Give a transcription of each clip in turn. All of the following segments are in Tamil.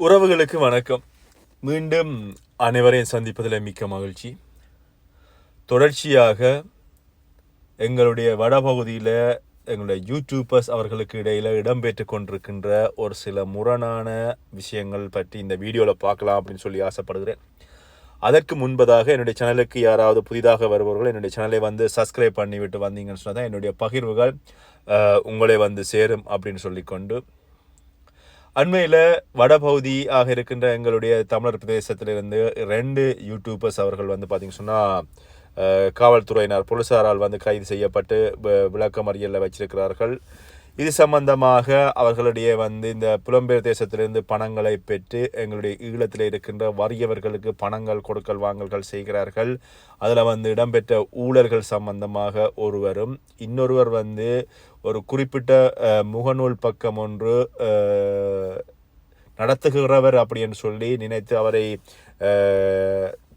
உறவுகளுக்கு வணக்கம். மீண்டும் அனைவரையும் சந்திப்பதில் மிக்க மகிழ்ச்சி. தொடர்ச்சியாக எங்களுடைய வடபகுதியில் எங்களுடைய யூடியூபர்ஸ் அவர்களுக்கு இடையில் இடம்பெற்று கொண்டிருக்கின்ற ஒரு சில முரணான விஷயங்கள் பற்றி இந்த வீடியோவில் பார்க்கலாம் அப்படின்னு சொல்லி ஆசைப்படுகிறேன். அதற்கு முன்பதாக என்னுடைய சேனலுக்கு யாராவது புதிதாக வருபவர்கள் என்னுடைய சேனலை வந்து சப்ஸ்கிரைப் பண்ணிவிட்டு வந்தீங்கன்னு சொன்னால் தான் என்னுடைய பகிர்வுகள் உங்களை வந்து சேரும் அப்படின்னு சொல்லிக்கொண்டு அண்மையில் வடபகுதியாக இருக்கின்ற எங்களுடைய தமிழர் பிரதேசத்திலிருந்து ரெண்டு யூடியூபர்ஸ் அவர்கள் வந்து பார்த்தீங்க சொன்னால் காவல்துறையினர் போலீஸாரால் வந்து கைது செய்யப்பட்டு விளக்கமறியலில் வச்சிருக்கிறார்கள். இது சம்பந்தமாக அவர்களுடைய வந்து இந்த புலம்பெயர் தேசத்திலிருந்து பணங்களை பெற்று எங்களுடைய ஈழத்தில் இருக்கின்ற வறியவர்களுக்கு பணங்கள் கொடுக்கல் வாங்கல்கள் செய்கிறார்கள். அதில் வந்து இடம்பெற்ற ஊழல்கள் சம்பந்தமாக ஒருவரும் இன்னொருவர் வந்து ஒரு குறிப்பிட்ட முகநூல் பக்கம் ஒன்று நடத்துகிறவர் அப்படின்னு சொல்லி நினைத்து அவரை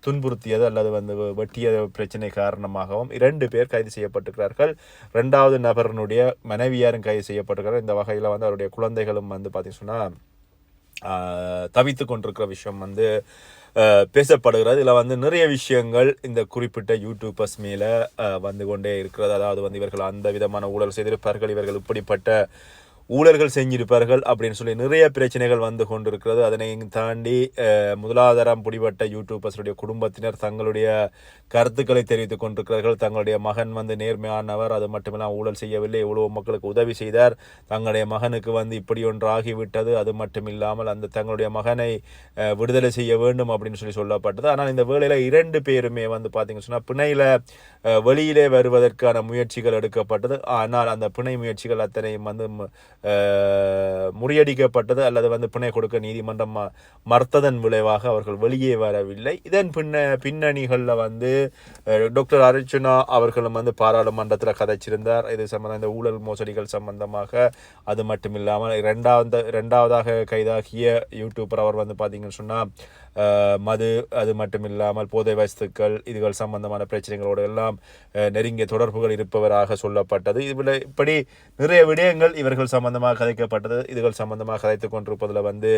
துன்புறுத்தியது அல்லது வந்து வெட்டிய பிரச்சனை காரணமாகவும் இரண்டு பேர் கைது செய்யப்பட்டிருக்கிறார்கள். ரெண்டாவது நபரனுடைய மனைவியாரும் கைது செய்யப்பட்டிருக்கிறார். இந்த வகையில் வந்து அவருடைய குழந்தைகளும் வந்து பார்த்தீங்கன்னா சொன்னால் தவித்து கொண்டிருக்கிற விஷயம் வந்து பேசப்படுகிறது. இதில் வந்து நிறைய விஷயங்கள் இந்த குறிப்பிட்ட யூடியூபர்ஸ் மேலே வந்து கொண்டே இருக்கிறது. அதாவது வந்து இவர்கள் அந்த விதமான ஊழல் செய்திருப்பார்கள். இவர்கள் இப்படிப்பட்ட ஊழல்கள் செஞ்சிருப்பார்கள் அப்படின்னு சொல்லி நிறைய பிரச்சனைகள் வந்து கொண்டிருக்கிறது. அதனை தாண்டி முதலாதாரம் பிடிபட்ட யூடியூபர்ஸுடைய குடும்பத்தினர் தங்களுடைய கருத்துக்களை தெரிவித்துக் கொண்டிருக்கிறார்கள். தங்களுடைய மகன் வந்து நேர்மையானவர் அது மட்டுமில்லாமல் ஊழல் செய்யவில்லை இவ்வளவு மக்களுக்கு உதவி செய்தார். தங்களுடைய மகனுக்கு வந்து இப்படி ஒன்று ஆகிவிட்டது அது மட்டும் இல்லாமல் அந்த தங்களுடைய மகனை விடுதலை செய்ய வேண்டும் அப்படின்னு சொல்லி சொல்லப்பட்டது. ஆனால் இந்த வேளையில் இரண்டு பேருமே வந்து பார்த்தீங்கன்னு சொன்னால் பிணையில் வெளியிலே வருவதற்கான முயற்சிகள் எடுக்கப்பட்டது. ஆனால் அந்த பிணை முயற்சிகள் அத்தனையும் வந்து முறியடிக்கப்பட்டது அல்லது வந்து பிணை கொடுக்க நீதிமன்றம் மறுத்ததன் விளைவாக அவர்கள் வெளியே வரவில்லை. இதன் பின்ன பின்னணிகளில் வந்து டாக்டர் அர்ச்சுனா அவர்களும் வந்து பாராளுமன்றத்தில் கதைச்சிருந்தார். இது சம்பந்தம் இந்த ஊழல் மோசடிகள் சம்பந்தமாக அது மட்டும் இல்லாமல் இரண்டாவது ரெண்டாவதாக கைதாகிய யூடியூபர் அவர் வந்து பார்த்தீங்கன்னு சொன்னால் மது அது மட்டும் இல்லாமல் போதை வஸ்துக்கள் இதுகள் சம்பந்தமான பிரச்சனைகளோடு எல்லாம் நெருங்கிய தொடர்புகள் இருப்பவராக சொல்லப்பட்டது. இதில் இப்படி நிறைய விடயங்கள் இவர்கள் சம்பந்தமாக கதைக்கப்பட்டது. இதுகள் சம்பந்தமாக கதைத்து கொண்டிருப்பதில் வந்து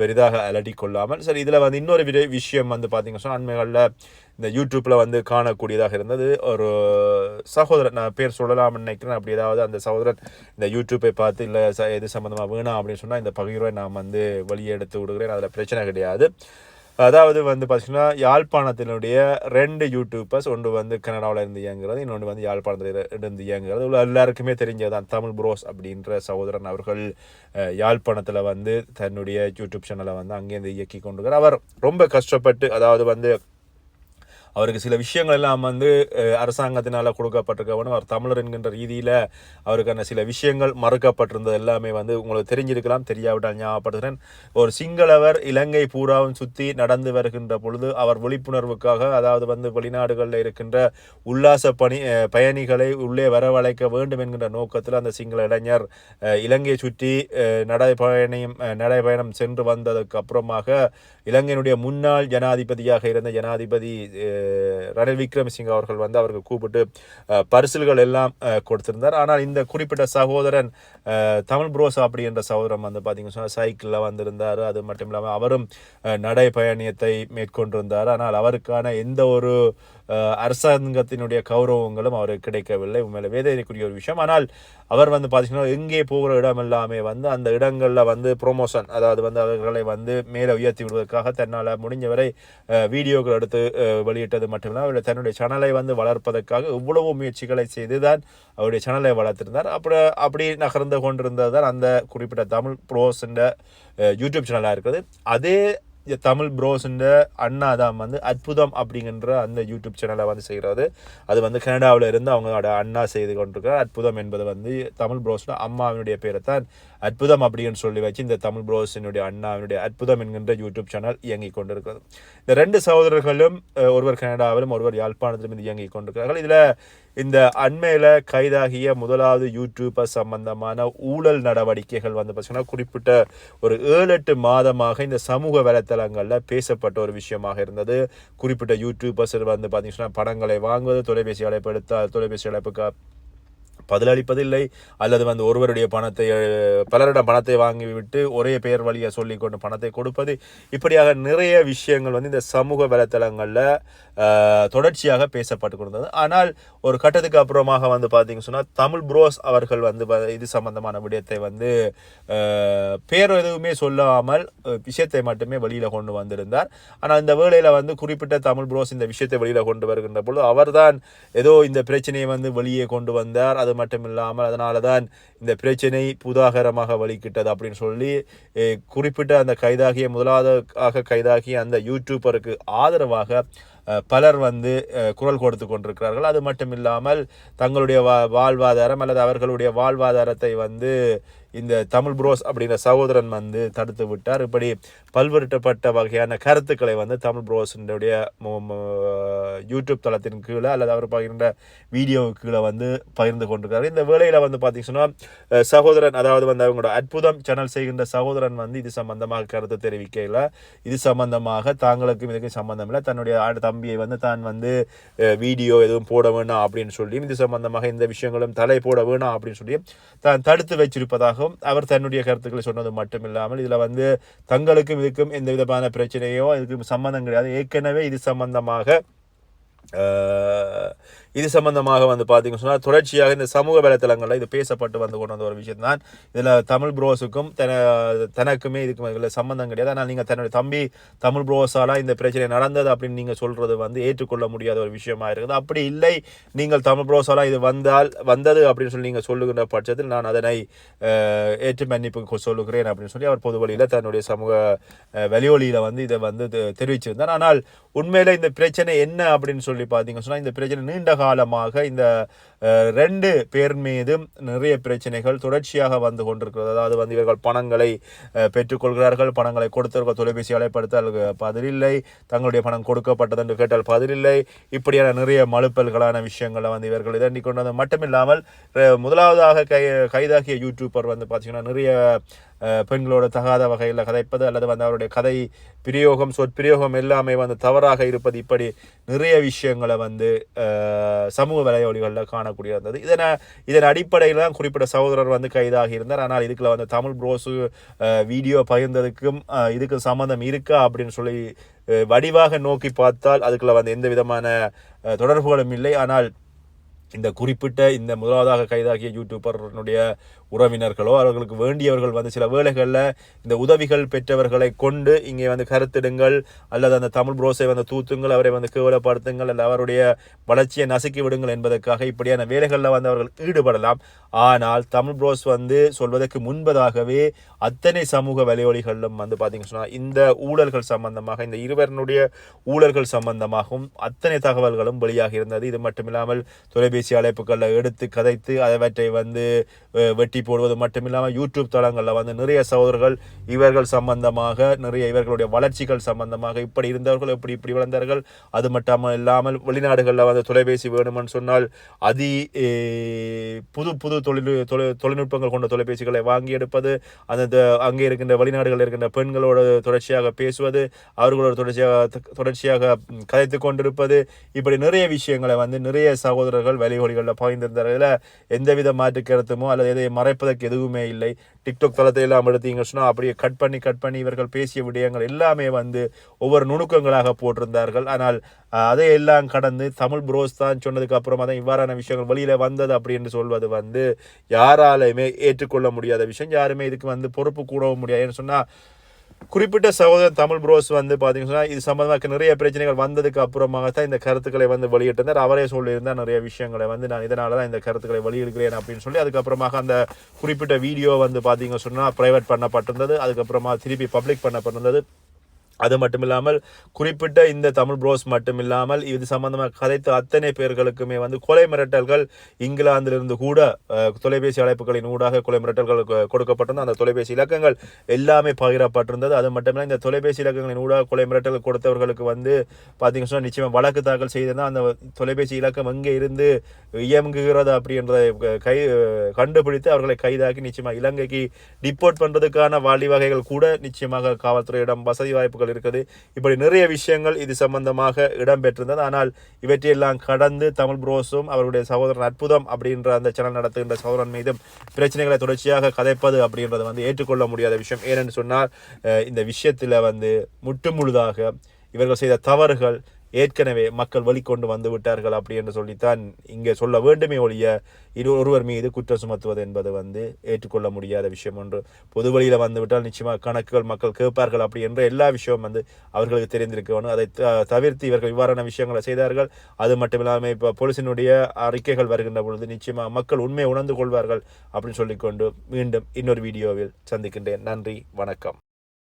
பெரிதாக அலட்டி கொள்ளாமல். சரி இதில் வந்து இன்னொரு விஷயம் வந்து பார்த்தீங்கன்னா சொன்னா, அண்மைகளில் இந்த யூடியூப்பில் வந்து காணக்கூடியதாக இருந்தது. ஒரு சகோதரன் நான் பேர் சொல்லலாம்னு நினைக்கிறேன். அப்படி ஏதாவது அந்த சகோதரன் இந்த யூடியூப்பை பார்த்து இல்லை ச எது சம்மந்தமாக வேணாம் அப்படின்னு சொன்னால் இந்த பகிர்வை நான் வந்து வெளியே எடுத்து விடுகிறேன். அதில் பிரச்சனை கிடையாது. அதாவது வந்து பார்த்தீங்கன்னா யாழ்ப்பாணத்தினுடைய ரெண்டு யூடியூப்பர்ஸ் ஒன்று வந்து கனடாவில் இருந்து இயங்குறது இன்னொன்று வந்து யாழ்ப்பாணத்தில் இருந்து இயங்குறது உள்ள எல்லாருக்குமே தெரிஞ்சதுதான் தமிழ் புரோஸ் அப்படின்ற சகோதரன் அவர்கள் யாழ்ப்பாணத்தில் வந்து தன்னுடைய யூடியூப் சேனலை வந்து அங்கேருந்து இயக்கி கொண்டிருக்கிறார். அவர் ரொம்ப கஷ்டப்பட்டு அதாவது வந்து அவருக்கு சில விஷயங்கள் எல்லாம் வந்து அரசாங்கத்தினால் கொடுக்கப்பட்டிருக்கவனும் அவர் தமிழர் என்கின்ற ரீதியில் அவருக்கான சில விஷயங்கள் மறுக்கப்பட்டிருந்தது எல்லாமே வந்து உங்களுக்கு தெரிஞ்சிருக்கலாம் தெரியாவிட்டால் ஞாபகப்படுத்துகிறேன் ஒரு சிங்களவர் இலங்கை பூராவும் சுற்றி நடந்து வருகின்ற பொழுது அவர் விழிப்புணர்வுக்காக அதாவது வந்து வெளிநாடுகளில் இருக்கின்ற உல்லாச பணி பயணிகளை உள்ளே வரவழைக்க வேண்டும் என்கின்ற நோக்கத்தில் அந்த சிங்கள இளைஞர் இலங்கையை சுற்றி நடைபயணம் நடைபயணம் சென்று வந்ததுக்கு அப்புறமாக இலங்கையினுடைய முன்னாள் ஜனாதிபதியாக இருந்த ஜனாதிபதி ரணில் விக்ரமசிங்க அவர்கள் வந்து அவருக்கு கூப்பிட்டு பரிசல்கள் பரிசில்கள் எல்லாம் கொடுத்திருந்தார். ஆனால் இந்த குறிப்பிட்ட சகோதரன் தமிழ் புரோஸ் அப்படி என்ற சகோதரன் வந்து பார்த்தீங்கன்னா சொன்னால் சைக்கிளில் வந்திருந்தார். அது மட்டும் இல்லாமல் அவரும் அஹ், நடைபயணியத்தை மேற்கொண்டிருந்தார். ஆனால் அவருக்கான எந்த ஒரு அரசாங்கத்தினுடைய கௌரவங்களும் அவருக்கு கிடைக்கவில்லை. உண்மையில வேதனைக்குரிய ஒரு விஷயம். ஆனால் அவர் வந்து பார்த்தீங்கன்னா எங்கே போகிற இடம் எல்லாமே வந்து அந்த இடங்களில் வந்து ப்ரொமோஷன் அதாவது வந்து அவர்களை வந்து மேலே உயர்த்தி விடுவதற்காக தன்னால் முடிஞ்சவரை வரை வீடியோக்கள் எடுத்து வெளியிட்டது மட்டுமில்லாமல் அவருடைய தன்னுடைய சேனலை வந்து வளர்ப்பதற்காக இவ்வளவு முயற்சிகளை செய்து தான் அவருடைய சேனலை வளர்த்திருந்தார். அப்புறம் அப்படி நகர்ந்து கொண்டிருந்தது தான் அந்த குறிப்பிட்ட தமிழ் ப்ரோஸ்ன்ற யூடியூப் சேனலாக இருக்குது அதே தமிழ் ப்ரோஸ்ன்ற அண்ணா தான் வந்து அற்புதம் அப்படிங்கிற அந்த யூடியூப் சேனலை வந்து செய்கிறது அது வந்து கனடாவில் இருந்து அவங்களோட அண்ணா செய்து கொண்டிருக்கிறார். அற்புதம் என்பது வந்து தமிழ் ப்ரோஸ்னா அம்மாவினுடைய பேரை தான் அற்புதம் அப்படின்னு சொல்லி வச்சு இந்த தமிழ் ப்ரோஸினுடைய அண்ணாவினுடைய அற்புதம் என்கின்ற யூடியூப் சேனல் இயங்கிக் கொண்டிருக்கிறது. இந்த ரெண்டு சகோதரர்களும் ஒருவர் கனடாவிலும் ஒருவர் யாழ்ப்பாணத்திலும் இது இயங்கிக் கொண்டிருக்கிறார்கள். இதில் இந்த அண்மையில் கைதாகிய முதலாவது யூடியூபர் சம்பந்தமான ஊழல் நடவடிக்கைகள் வந்து பார்த்தீங்கன்னா குறிப்பிட்ட ஒரு ஏழு எட்டு மாதமாக இந்த சமூக வலைத்தளங்களில் பேசப்பட்ட ஒரு விஷயமாக இருந்தது. குறிப்பிட்ட யூடியூபர்ஸ் வந்து பார்த்தீங்கன்னா படங்களை வாங்குவது தொலைபேசி அழைப்பு எடுத்தால் தொலைபேசி அழைப்புக்கு பதிலளிப்பதில்லை அல்லது வந்து ஒருவருடைய பணத்தை பலரிடம் பணத்தை வாங்கிவிட்டு ஒரே பெயர் வழியை சொல்லி கொண்டு பணத்தை கொடுப்பது இப்படியாக நிறைய விஷயங்கள் வந்து இந்த சமூக வலைத்தளங்களில் தொடர்ச்சியாக பேசப்பட்டு கொண்டது ஆனால் ஒரு கட்டத்துக்கு அப்புறமாக வந்து பார்த்தீங்க சொன்னால் தமிழ் புரோஸ் அவர்கள் வந்து இது சம்பந்தமான விடயத்தை வந்து பேர் எதுவுமே சொல்லாமல் விஷயத்தை மட்டுமே வெளியில் கொண்டு வந்திருந்தார். ஆனால் இந்த வேளையில் வந்து குறிப்பிட்ட தமிழ் புரோஸ் இந்த விஷயத்தை வெளியில் கொண்டு வருகின்ற பொழுது அவர்தான் ஏதோ இந்த பிரச்சனையை வந்து வெளியே கொண்டு வந்தார். அது மட்டும் இல்லாமல் அதனால தான் இந்த பிரச்சனை புதாகரமாக வலிக்கிட்டது அப்படின்னு சொல்லி குறிப்பிட்ட அந்த கைதாகிய முதலாவதாக கைதாகிய அந்த யூடியூபருக்கு ஆதரவாக பலர் வந்து குரல் கொடுத்து கொண்டிருக்கிறார்கள். அது மட்டும் இல்லாமல் தங்களுடைய வா வாழ்வாதாரம் அல்லது அவர்களுடைய வாழ்வாதாரத்தை வந்து இந்த தமிழ் புரோஸ் அப்படிங்கிற சகோதரன் வந்து தடுத்து விட்டார். இப்படி பல்வேறுபட்ட வகையான கருத்துக்களை வந்து தமிழ் ப்ரோஸினுடைய யூடியூப் தளத்தின் கீழே அல்லது அவர் பகிர்ந்த வீடியோ கீழே வந்து பகிர்ந்து கொண்டிருக்காரு இந்த வேலையில் வந்து பார்த்தீங்கன்னா சகோதரன் அதாவது வந்து அவங்களோட அற்புதம் சேனல் செய்கின்ற சகோதரன் வந்து இது சம்பந்தமாக கருத்து தெரிவிக்கையில் இது சம்பந்தமாக தாங்களுக்கும் இதுக்கும் சம்பந்தம் இல்லை. தன்னுடைய ஆடு தம்பியை வந்து தான் வந்து வீடியோ எதுவும் போட வேணாம் அப்படின்னு சொல்லியும் இது சம்பந்தமாக இந்த விஷயங்களும் தலை போட வேணாம் அப்படின்னு சொல்லியும் தான் தடுத்து வச்சிருப்பதாகவும் அவர் தன்னுடைய கருத்துக்களை சொன்னது மட்டும் இல்லாமல் இதில் வந்து தங்களுக்கும் இதுக்கும் எந்த விதமான பிரச்சனையோ இதுக்கு சம்மந்தம் கிடையாது. ஏற்கனவே இது சம்பந்தமாக இது சம்பந்தமாக வந்து பார்த்தீங்கன்னு சொன்னால் தொடர்ச்சியாக இந்த சமூக வலைத்தளங்களில் இது பேசப்பட்டு வந்து கொண்டு வந்த ஒரு விஷயம் தான் இதில் தமிழ் ப்ரோஸுக்கும் தன தனக்குமே இதுக்கும் இதில் சம்மந்தம் கிடையாது. ஆனால் நீங்கள் தன்னுடைய தம்பி தமிழ் ப்ரோஸால இந்த பிரச்சனை நடந்தது அப்படின்னு நீங்கள் சொல்கிறது வந்து ஏற்றுக்கொள்ள முடியாத ஒரு விஷயமா இருக்குது. அப்படி இல்லை நீங்கள் தமிழ் ப்ரோஸால இது வந்தால் வந்தது அப்படின்னு சொல்லி நீங்கள் சொல்லுகின்ற பட்சத்தில் நான் அதனை ஏற்று மன்னிப்பு சொல்லுகிறேன் அப்படின்னு சொல்லி அவர் பொது வழியில் தன்னுடைய சமூக வெளியொலியில் வந்து இதை வந்து தெரிவிச்சிருந்தார். ஆனால் உண்மையில் இந்த பிரச்சனை என்ன அப்படின்னு சொல்லி பார்த்தீங்க சொன்னால் இந்த பிரச்சனை நீண்ட காலமாக இந்த ரெண்டு பேர் மீதும் நிறைய பிரச்சனைகள் தொடர்ச்சியாக வந்து கொண்டிருக்கிறது. அதாவது வந்து இவர்கள் பணங்களை பெற்றுக்கொள்கிறார்கள் பணங்களை கொடுத்தவர்கள் தொலைபேசி அழைப்படுத்தால் பதிலில்லை. தங்களுடைய பணம் கொடுக்கப்பட்டது என்று கேட்டால் பதிலில்லை. இப்படியான நிறைய மழுப்பல்களான விஷயங்களை வந்து இவர்கள் இதண்டி கொண்டது வந்து மட்டுமில்லாமல் முதலாவதாக கை கைதாகிய யூடியூபர் வந்து பார்த்தீங்கன்னா நிறைய பெண்களோட தகாத வகையில் கதைப்பது அல்லது வந்து அவருடைய கதை பிரயோகம் சொற்பிரயோகம் எல்லாமே வந்து தவறாக இருப்பது இப்படி நிறைய விஷயங்களை வந்து சமூக சமூக வலையொலிகளில் காணக்கூடிய இருந்தது. இதனை இதன் அடிப்படையில் தான் குறிப்பிட்ட சகோதரர் வந்து கைதாகி இருந்தார். ஆனால் இதுக்குள்ள வந்து தமிழ் ப்ரோஸு வீடியோ பகிர்ந்ததுக்கும் இதுக்கு சம்மந்தம் இருக்கா அப்படின்னு சொல்லி வடிவாக நோக்கி பார்த்தால் அதுக்குள்ள வந்து எந்த விதமான தொடர்புகளும் இல்லை. ஆனால் இந்த குறிப்பிட்ட இந்த முதலாவதாக கைதாகிய யூடியூபர்னுடைய உறவினர்களோ அவர்களுக்கு வேண்டியவர்கள் வந்து சில வேலைகளில் இந்த உதவிகள் பெற்றவர்களை கொண்டு இங்கே வந்து கருத்திடுங்கள். அல்லது அந்த தமிழ் புரோஸை வந்து தூத்துங்கள் அவரை வந்து கேவலப்படுத்துங்கள் அல்லது அவருடைய வளர்ச்சியை நசுக்கி விடுங்கள் என்பதற்காக இப்படியான வேலைகளில் வந்து அவர்கள் ஈடுபடலாம். ஆனால் தமிழ் புரோஸ் வந்து சொல்வதற்கு முன்பதாகவே அத்தனை சமூக வலையொலிகளிலும் வந்து பார்த்தீங்கன்னு சொன்னால் இந்த ஊழல்கள் சம்பந்தமாக இந்த இருவரினுடைய ஊழல்கள் சம்பந்தமாகவும் அத்தனை தகவல்களும் வெளியாகி இருந்தது. இது மட்டுமில்லாமல் தொலைபேசி அழைப்புகளில் எடுத்து கதைத்து அவற்றை வந்து வெட்டி பேட்டி போடுவது மட்டுமில்லாமல் யூடியூப் தளங்களில் வந்து நிறைய சகோதரர்கள் இவர்கள் சம்பந்தமாக நிறைய இவர்களுடைய வளர்ச்சிகள் சம்பந்தமாக இப்படி இருந்தவர்கள் இப்படி இப்படி வளர்ந்தார்கள். அது மட்டும் இல்லாமல் வெளிநாடுகளில் வந்து தொலைபேசி வேணுமென்னு சொன்னால் அதி புது புது தொழில் தொழில்நுட்பங்கள் கொண்ட தொலைபேசிகளை வாங்கி எடுப்பது அந்த அங்கே இருக்கின்ற வெளிநாடுகளில் இருக்கின்ற பெண்களோடு தொடர்ச்சியாக பேசுவது அவர்களோட தொடர்ச்சியாக தொடர்ச்சியாக கதைத்து கொண்டிருப்பது இப்படி நிறைய விஷயங்களை வந்து நிறைய சகோதரர்கள் வெளிவழிகளில் பகிர்ந்திருந்தார்கள் எந்தவித மாற்று கருத்துமோ அல்லது எதை மறைப்பதற்கு எதுவுமே இல்லை. டிக்டாக் தளத்தை எல்லாம் எடுத்தீங்க சொன்னால் அப்படியே கட் பண்ணி கட் பண்ணி இவர்கள் பேசிய விடயங்கள் எல்லாமே வந்து ஒவ்வொரு நுணுக்கங்களாக போட்டிருந்தார்கள். ஆனால் அதையெல்லாம் அதை எல்லாம் கடந்து தமிழ் புரோஸ் தான் சொன்னதுக்கு அப்புறமா தான் இவ்வாறான விஷயங்கள் வெளியில் வந்தது அப்படின்னு சொல்வது வந்து யாராலையுமே ஏற்றுக்கொள்ள முடியாத விஷயம். யாருமே இதுக்கு வந்து பொறுப்பு கூடவும் முடியாது. ஏன்னு சொன்னா குறிப்பிட்ட சகோதரன் தமிழ் ப்ரோஸ் வந்து பார்த்தீங்கன்னா இது சம்மந்தமாக நிறைய பிரச்சனைகள் வந்ததுக்கு அப்புறமாக தான் இந்த கருத்துக்களை வந்து வெளியிட்டிருந்தார். அவரே சொல்லியிருந்தார் நிறைய விஷயங்களை வந்து நான் இதனால தான் இந்த கருத்துக்களை வெளியிடுகிறேன் அப்படின்னு சொல்லி. அதுக்கப்புறமாக அந்த குறிப்பிட்ட வீடியோ வந்து பார்த்தீங்க சொன்னால் ப்ரைவேட் பண்ணப்பட்டிருந்தது. அதுக்கப்புறமா திருப்பி பப்ளிக் பண்ணப்பட்டிருந்தது. அது மட்டும் இல்லாமல் குறிப்பிட்ட இந்த தமிழ் புரோஸ் மட்டும் இல்லாமல் இது சம்பந்தமாக கதைத்த அத்தனை பேர்களுக்குமே வந்து கொலை மிரட்டல்கள் இங்கிலாந்திலிருந்து கூட தொலைபேசி அழைப்புகளின் ஊடாக கொலை மிரட்டல்கள் கொடுக்கப்பட்டிருந்த அந்த தொலைபேசி இலக்கங்கள் எல்லாமே பகிரப்பட்டிருந்தது. அது மட்டுமில்ல இந்த தொலைபேசி இலக்கங்களின் ஊடாக கொலை மிரட்டல் கொடுத்தவர்களுக்கு வந்து பார்த்தீங்கன்னா சொன்னால் நிச்சயமாக வழக்கு தாக்கல் செய்திருந்தால் அந்த தொலைபேசி இலக்கம் எங்கே இருந்து இயங்குகிறது அப்படின்றதை கை கண்டுபிடித்து அவர்களை கைதாக்கி நிச்சயமாக இலங்கைக்கு டிப்போர்ட் பண்ணுறதுக்கான வழிவகைகள் கூட நிச்சயமாக காவல்துறையிடம் வசதி வாய்ப்புகள் விஷயங்கள் இருக்குது. இப்படி நிறைய விஷயங்கள் இது சம்பந்தமாக இடம்பெற்றிருந்தது. ஆனால் இவற்றையெல்லாம் கடந்து தமிழ் புரோஸும் அவருடைய சகோதரன் அற்புதம் அப்படின்ற அந்த சேனல் நடத்துகின்ற சகோதரன் மீதும் பிரச்சனைகளை தொடர்ச்சியாக கதைப்பது அப்படின்றது வந்து ஏற்றுக்கொள்ள முடியாத விஷயம். ஏனென்று சொன்னால் இந்த விஷயத்தில் வந்து முட்டு முழுதாக இவர்கள் செய்த தவறுகள் ஏற்கனவே மக்கள் வெளிக்கொண்டு வந்து விட்டார்கள் அப்படி என்று சொல்லித்தான் இங்கே சொல்ல வேண்டுமே ஒழிய இரு ஒருவர் மீது குற்றம் சுமத்துவது என்பது வந்து ஏற்றுக்கொள்ள முடியாத விஷயம் ஒன்று. பொது வழியில் வந்துவிட்டால் நிச்சயமாக கணக்குகள் மக்கள் கேட்பார்கள் அப்படி என்ற எல்லா விஷயமும் வந்து அவர்களுக்கு தெரிந்திருக்க வேணும் அதை த- தவிர்த்து இவர்கள் இவ்வாறான விஷயங்களை செய்தார்கள். அது மட்டும் இல்லாமல் இப்போ போலீசினுடைய அறிக்கைகள் வருகின்ற பொழுது நிச்சயமாக மக்கள் உண்மையை உணர்ந்து கொள்வார்கள் அப்படின்னு சொல்லிக்கொண்டு மீண்டும் இன்னொரு வீடியோவில் சந்திக்கின்றேன். நன்றி வணக்கம்.